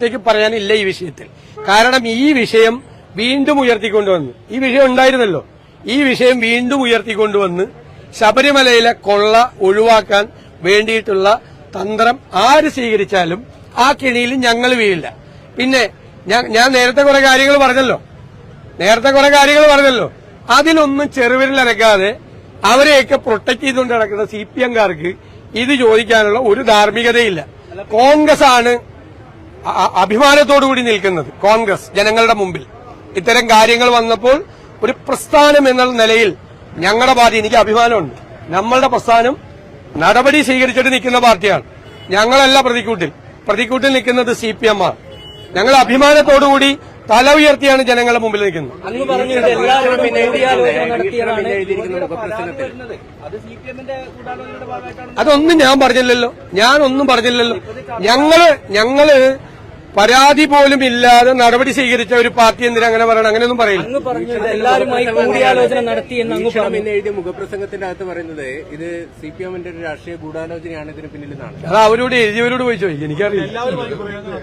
ത്തേക്ക് പറയാനില്ല ഈ വിഷയത്തിൽ. കാരണം ഈ വിഷയം വീണ്ടും ഉയർത്തിക്കൊണ്ടുവന്ന് ഈ വിഷയം ഉണ്ടായിരുന്നല്ലോ. ഈ വിഷയം വീണ്ടും ഉയർത്തിക്കൊണ്ടുവന്ന് ശബരിമലയിലെ കൊള്ള ഒഴിവാക്കാൻ വേണ്ടിയിട്ടുള്ള തന്ത്രം ആര് സ്വീകരിച്ചാലും ആ കിണിയിൽ ഞങ്ങൾ വീഴില്ല. പിന്നെ ഞാൻ- നേരത്തെ കുറെ കാര്യങ്ങൾ പറഞ്ഞല്ലോ. നേരത്തെ കുറെ കാര്യങ്ങൾ പറഞ്ഞല്ലോ. അതിലൊന്നും ചെറുവിരലനക്കാതെ അവരെയൊക്കെ പ്രൊട്ടക്ട് ചെയ്തുകൊണ്ട് നടക്കുന്ന സി പി എംകാർക്ക് ഇത് ചോദിക്കാനുള്ള ഒരു ധാർമ്മികതയില്ല. കോൺഗ്രസ് ആണ് അഭിമാനത്തോടുകൂടി നിൽക്കുന്നത് കോൺഗ്രസ് ജനങ്ങളുടെ മുമ്പിൽ. ഇത്തരം കാര്യങ്ങൾ വന്നപ്പോൾ ഒരു പ്രസ്ഥാനം എന്ന നിലയിൽ ഞങ്ങളുടെ പാർട്ടി എനിക്ക് അഭിമാനമുണ്ട്. നമ്മളുടെ പ്രസ്ഥാനം നടപടി സ്വീകരിച്ചിട്ട് നിൽക്കുന്ന പാർട്ടിയാണ്. ഞങ്ങളല്ല പ്രതിക്കൂട്ടിൽ. പ്രതിക്കൂട്ടിൽ നിൽക്കുന്നത് സി പി എം ആണ്. ഞങ്ങൾ അഭിമാനത്തോടുകൂടി തല ഉയർത്തിയാണ് ജനങ്ങളുടെ മുമ്പിൽ നിൽക്കുന്നത്. അങ്ങ് അതൊന്നും ഞാൻ പറഞ്ഞില്ലല്ലോ. ഞാനൊന്നും ഒന്നും പറഞ്ഞില്ലല്ലോ ഞങ്ങൾ ഞങ്ങൾ പരാതി പോലും ഇല്ലാതെ നടപടി സ്വീകരിച്ച ഒരു പാർട്ടി എന്തിനാ അങ്ങനെ പറയണം അങ്ങനെയൊന്നും പറയില്ല. അങ്ങ് പറഞ്ഞത് എല്ലാവരുമായി കൂടിയാലോചന നടത്തി എന്ന് അങ്ങ് പറഞ്ഞു. എന്ന് എഴുതിയ മുഖപ്രസംഗത്തിന്റെ അകത്ത് പറയുന്നത് ഇത് സി പി എമ്മിന്റെ ഒരു രാഷ്ട്രീയ ഗൂഢാലോചനയാണ് ഇതിന് പിന്നിൽ അത് അവരോട് എഴുതിയവരോട് പോയി ചോദിക്കും. എനിക്കറിയില്ല.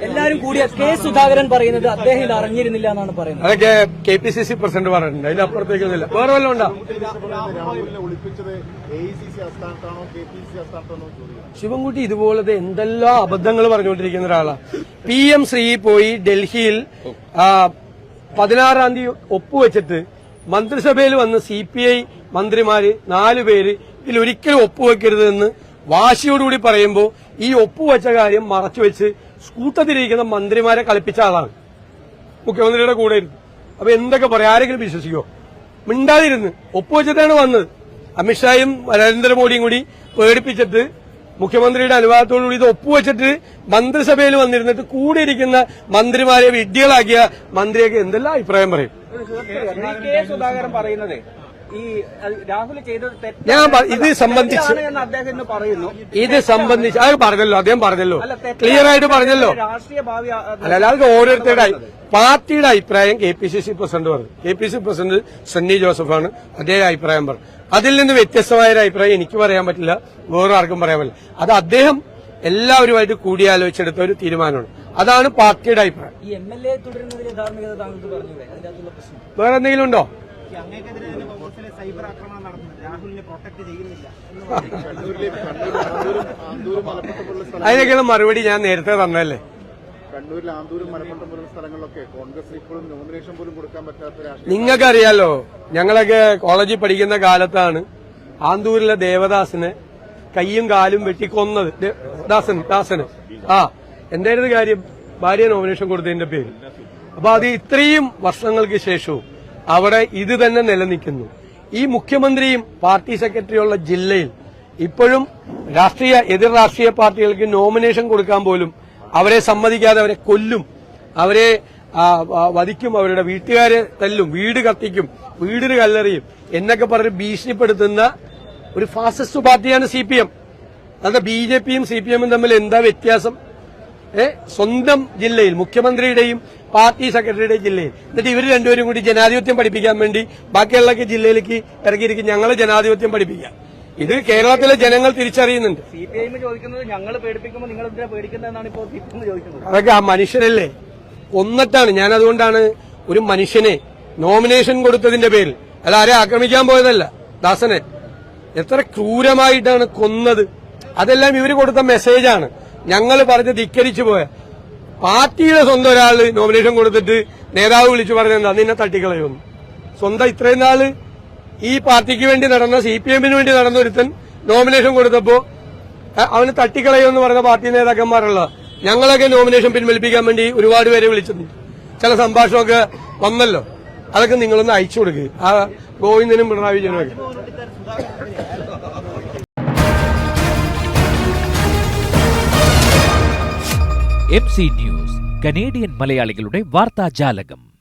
എല്ലാവരും കൂടിയ കെ സുധാകരൻ പറയുന്നത് അദ്ദേഹം ഇത് അറിഞ്ഞിരുന്നില്ല എന്നാണ് പറയുന്നത്. അതൊക്കെ K P C C president പറഞ്ഞിട്ടുണ്ട് അതിന്റെ അപ്പുറത്തേക്കൊന്നുമില്ല. വേറെ വല്ലതും ഉണ്ടോ? ശിവൻകുട്ടി ഇതുപോലത്തെ എന്തെല്ലാം അബദ്ധങ്ങൾ പറഞ്ഞുകൊണ്ടിരിക്കുന്ന ഒരാളാണ് പി എം ശ്രീ പോയി ഡൽഹിയിൽ പതിനാറാം തീയതി ഒപ്പുവെച്ചിട്ട് മന്ത്രിസഭയിൽ വന്ന് സി പി ഐ മന്ത്രിമാര് നാലു പേര് ഇതിൽ ഒരിക്കലും ഒപ്പുവെക്കരുത് എന്ന് വാശിയോടുകൂടി പറയുമ്പോൾ ഈ ഒപ്പുവെച്ച കാര്യം മറച്ചുവെച്ച് സ്കൂട്ടത്തിലിരിക്കുന്ന മന്ത്രിമാരെ കളിപ്പിച്ച ആളാണ്. മുഖ്യമന്ത്രിയുടെ കൂടെ ഇരുന്നു. അപ്പൊ എന്തൊക്കെ പറയാം? ആരെങ്കിലും വിശ്വസിക്കോ? മിണ്ടാതിരുന്ന്. ഒപ്പുവെച്ചിട്ടാണ് വന്നത്. അമിത്ഷായും നരേന്ദ്രമോദിയും കൂടി പേടിപ്പിച്ചിട്ട് മുഖ്യമന്ത്രിയുടെ അനുവാദത്തോടുകൂടി ഇത് ഒപ്പുവെച്ചിട്ട് മന്ത്രിസഭയിൽ വന്നിരുന്നിട്ട് കൂടിയിരിക്കുന്ന മന്ത്രിമാരെ വിഡ്ഢികളാക്കിയ മന്ത്രിയൊക്കെ എന്തെല്ലാം അഭിപ്രായം പറയും? സുധാകരൻ പറയുന്നത് ഞാൻ ഇത് സംബന്ധിച്ച് ഇത് സംബന്ധിച്ച് അത് പറഞ്ഞല്ലോ അദ്ദേഹം പറഞ്ഞല്ലോ. ക്ലിയർ ആയിട്ട് പറഞ്ഞല്ലോ. രാഷ്ട്രീയ ഭാവി ആ- അല്ല ഓരോരുത്തരുടെ പാർട്ടിയുടെ അഭിപ്രായം K P C C president പറഞ്ഞു. K P C president Sunny ജോസഫാണ് അദ്ദേഹം അഭിപ്രായം പറഞ്ഞു അതിൽ നിന്ന് വ്യത്യസ്തമായ ഒരു അഭിപ്രായം എനിക്ക് പറയാൻ പറ്റില്ല. വേറെ ആർക്കും പറയാൻ പറ്റില്ല. അത് അദ്ദേഹം എല്ലാവരുമായിട്ട് കൂടിയാലോചിച്ചെടുത്ത ഒരു തീരുമാനമാണ്. അതാണ് പാർട്ടിയുടെ അഭിപ്രായം. വേറെ എന്തെങ്കിലും ഉണ്ടോ? അതിനൊക്കെയുള്ള മറുപടി ഞാൻ നേരത്തെ തന്നല്ലേ കണ്ണൂരിൽ ആന്തൂരും മലപ്പുറം പോലുള്ള സ്ഥലങ്ങളിലൊക്കെ കോൺഗ്രസ് ഇപ്പോഴും നോമിനേഷൻ പോലും കൊടുക്കാൻ പറ്റാത്ത നിങ്ങൾക്കറിയാലോ ഞങ്ങളൊക്കെ കോളേജിൽ പഠിക്കുന്ന കാലത്താണ് ആന്തൂരിലെ ദേവദാസിനെ കയ്യും കാലും വെട്ടിക്കൊന്നത്. ദാസൻ ദാസന്. ആ എന്തായിരുന്നു കാര്യം? ഭാര്യ നോമിനേഷൻ കൊടുത്തതിന്റെ പേര്. അപ്പൊ അത് ഇത്രയും വർഷങ്ങൾക്ക് ശേഷവും അവിടെ ഇത് തന്നെ നിലനിൽക്കുന്നു. ഈ മുഖ്യമന്ത്രിയും പാർട്ടി സെക്രട്ടറിയുള്ള ജില്ലയിൽ ഇപ്പോഴും രാഷ്ട്രീയ എതിർ രാഷ്ട്രീയ പാർട്ടികൾക്ക് നോമിനേഷൻ കൊടുക്കാൻ പോലും അവരെ സമ്മതിക്കാതെ അവരെ കൊല്ലും. അവരെ വധിക്കും അവരുടെ വീട്ടുകാരെ തല്ലും വീട് കത്തിക്കും വീടിന് കല്ലെറിയും. എന്നൊക്കെ പറഞ്ഞ് ഭീഷണിപ്പെടുത്തുന്ന ഒരു ഫാസിസ്റ്റ് പാർട്ടിയാണ് സി പി എം. അത് ബി ജെ പിയും സി പി എമ്മും തമ്മിൽ എന്താ വ്യത്യാസം? സ്വന്തം ജില്ലയിൽ മുഖ്യമന്ത്രിയുടെയും പാർട്ടി സെക്രട്ടറിയുടെയും ജില്ലയിൽ. എന്നിട്ട് ഇവർ രണ്ടുപേരും കൂടി ജനാധിപത്യം പഠിപ്പിക്കാൻ വേണ്ടി ബാക്കിയുള്ള ജില്ലയിലേക്ക് ഇറങ്ങിയിരിക്കും ഞങ്ങൾ ജനാധിപത്യം പഠിപ്പിക്കാം. ഇത് കേരളത്തിലെ ജനങ്ങൾ തിരിച്ചറിയുന്നുണ്ട്. സി പി ഐ ചോദിക്കുന്നത് ഞങ്ങൾ പേടിപ്പിക്കുമ്പോൾ നിങ്ങൾ എന്തിനാ പേടിക്കുന്നതെന്നാണ് ഇപ്പോൾ ചോദിക്കുന്നത്. അതൊക്കെ ആ മനുഷ്യരല്ലേ? കൊന്നിട്ടാണ് ഞാൻ അതുകൊണ്ടാണ് ഒരു മനുഷ്യനെ നോമിനേഷൻ കൊടുത്തതിന്റെ പേരിൽ. അല്ല ആരെ ആക്രമിക്കാൻ പോയതല്ല. ദാസനെ. എത്ര ക്രൂരമായിട്ടാണ് കൊന്നത്. അതെല്ലാം ഇവർ കൊടുത്ത മെസ്സേജാണ്. ഞങ്ങൾ പറഞ്ഞ് ധിക്കരിച്ചു പോയ. പാർട്ടിയുടെ സ്വന്തം ഒരാൾ നോമിനേഷൻ കൊടുത്തിട്ട് നേതാവ് വിളിച്ചു പറഞ്ഞെന്താ? നിന്നെ തട്ടിക്കളയുമെന്ന് സ്വന്തം ഇത്രയും നാൾ ഈ പാർട്ടിക്ക് വേണ്ടി നടന്ന സി പി എമ്മിന് വേണ്ടി നടന്ന ഒരുത്തൻ നോമിനേഷൻ കൊടുത്തപ്പോ അവന് തട്ടിക്കളയുമെന്ന് പറഞ്ഞ പാർട്ടി നേതാക്കന്മാരുള്ള ഞങ്ങളൊക്കെ നോമിനേഷൻ പിൻവലിപ്പിക്കാൻ വേണ്ടി ഒരുപാട് പേരെ വിളിച്ചിട്ടുണ്ട്. ചില സംഭാഷണമൊക്കെ വന്നല്ലോ. അതൊക്കെ നിങ്ങളൊന്ന് അയച്ചു കൊടുക്കുക ആ ഗോവിന്ദനും പിണറായി വിജയനും എം സി ന്യൂസ് കനേഡിയൻ മലയാളികളുടെ വാർത്താജാലകം.